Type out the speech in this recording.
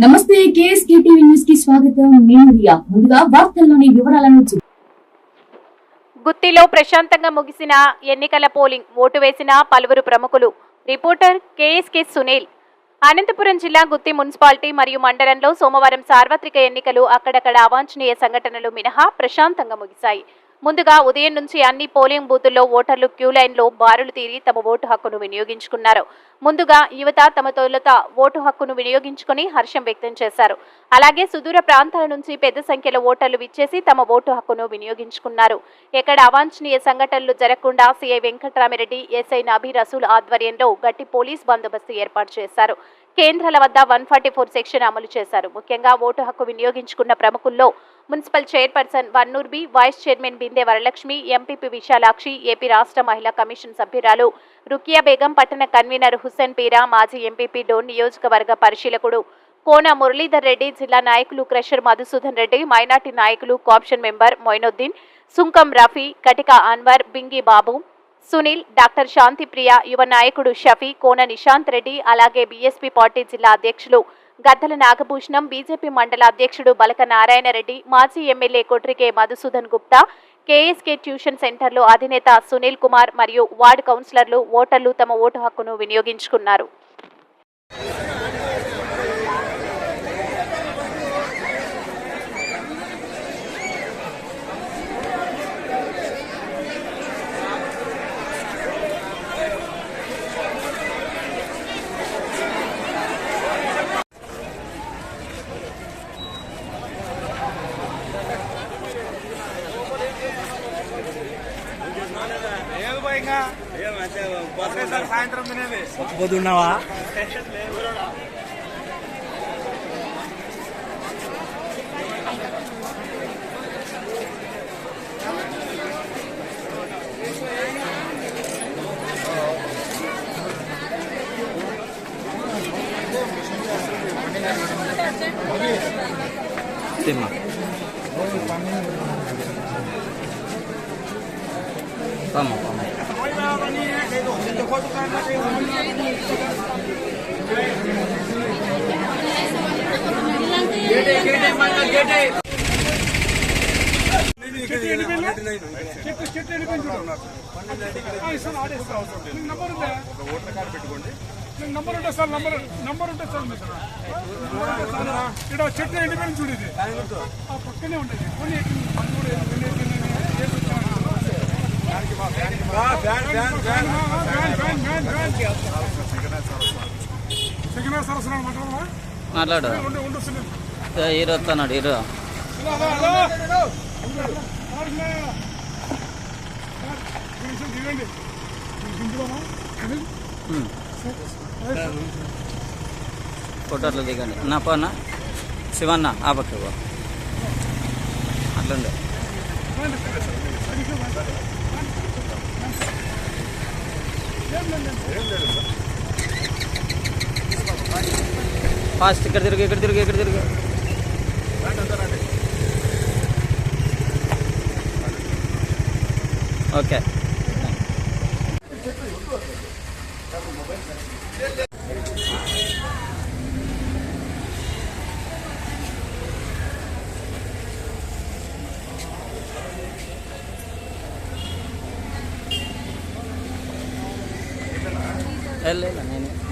నమస్తే KSK TV న్యూస్కి స్వాగతం. నేను రియా. ముందుగా వార్తల్లోని వివరాలను చూ- గుత్తిలో ప్రశాంతంగా ముగిసిన ఎన్నికల పోలింగ్ ఓటు వేసిన పలువురు ప్రముఖులు. Reporter KSK Sunil. అనంతపురం జిల్లా గుత్తి మున్సిపాలిటీ మరియు మండలంలో సోమవారం సార్వత్రిక ఎన్నికలు అక్కడక్కడ అవాంఛనీయ సంఘటనలు మినహా ప్రశాంతంగా ముగిశాయి. ముందుగా ఉదయం నుంచి అన్ని పోలింగ్ బూతుల్లో ఓటర్లు క్యూ లైన్లో బారులు తీరి తమ ఓటు హక్కును వినియోగించుకున్నారు. ముందుగా యువత తమ తొలుత ఓటు హక్కును వినియోగించుకుని హర్షం వ్యక్తం చేశారు. అలాగే సుదూర ప్రాంతాల నుంచి పెద్ద సంఖ్యలో ఓటర్లు విచ్చేసి తమ ఓటు హక్కును వినియోగించుకున్నారు. ఎక్కడ అవాంఛనీయ సంఘటనలు జరగకుండా సీఐ వెంకటరామిరెడ్డి ఎస్ఐ నబీ రసూల్ ఆధ్వర్యంలో గట్టి పోలీస్ బందోబస్తు ఏర్పాటు చేశారు. కేంద్రాల వద్ద వన్ ఫార్టీ ఫోర్ సెక్షన్ అమలు చేశారు. ముఖ్యంగా ఓటు హక్కు వినియోగించుకున్న ప్రముఖుల్లో municipal chairperson Vannur B vice chairman Binde Varalakshmi MPP Visalakshi AP రాష్ట్ర మహిళా కమిషన్ సభ్యురాలు రుకియా బేగం పట్టణ కన్వీనర్ హుస్సేన్ పీరా మాజీ ఎంపీపీ డోన్ నియోజకవర్గ పరిశీలకుడు కోన మురళీధర్ రెడ్డి జిల్లా నాయకులు క్రషర్ మధుసూదన్ రెడ్డి మైనార్టీ నాయకులు cooption member Moinuddin Sunkam Rafi Katika Anwar Bingi Babu Sunil doctor Shantipriya యువ నాయకుడు షఫీ కోన నిశాంత్ రెడ్డి అలాగే బీఎస్పీ పార్టీ జిల్లా అధ్యక్షులు గద్దల నాగభూషణం బీజేపీ మండల అధ్యక్షుడు బలక నారాయణరెడ్డి మాజీ MLA Kotrike Madhusudan Gupta KSK tuition సెంటర్లో అధినేత సునీల్ కుమార్ మరియు వార్డు కౌన్సిలర్లు ఓటర్లు తమ ఓటు హక్కును వినియోగించుకున్నారు. ఇంకా ఒకటేసారి సాయంత్రం తినేది పొద్దున్నావా తిన్నా పామ పామ చెట్టు చెట్టు చూడు. నంబర్ ఉందా సార్ నంబర్ ఉంటే సార్ మీకు. నంబర్ ఉంటే సార్. ఇక్కడ చెట్టు ఇది ఆ పక్కనే ఉంటుంది మాట్లాడు. హీరో వస్తున్నాడు హీరో. ఫోటోలు దిగండి నా పోనా శివన్న ఆ పక్క పో. అట్లుండే ఫాస్ట్ ఇక్కడ తిరుగు ఇక్కడ తిరుగు ఇక్కడ తిరుగు 好了。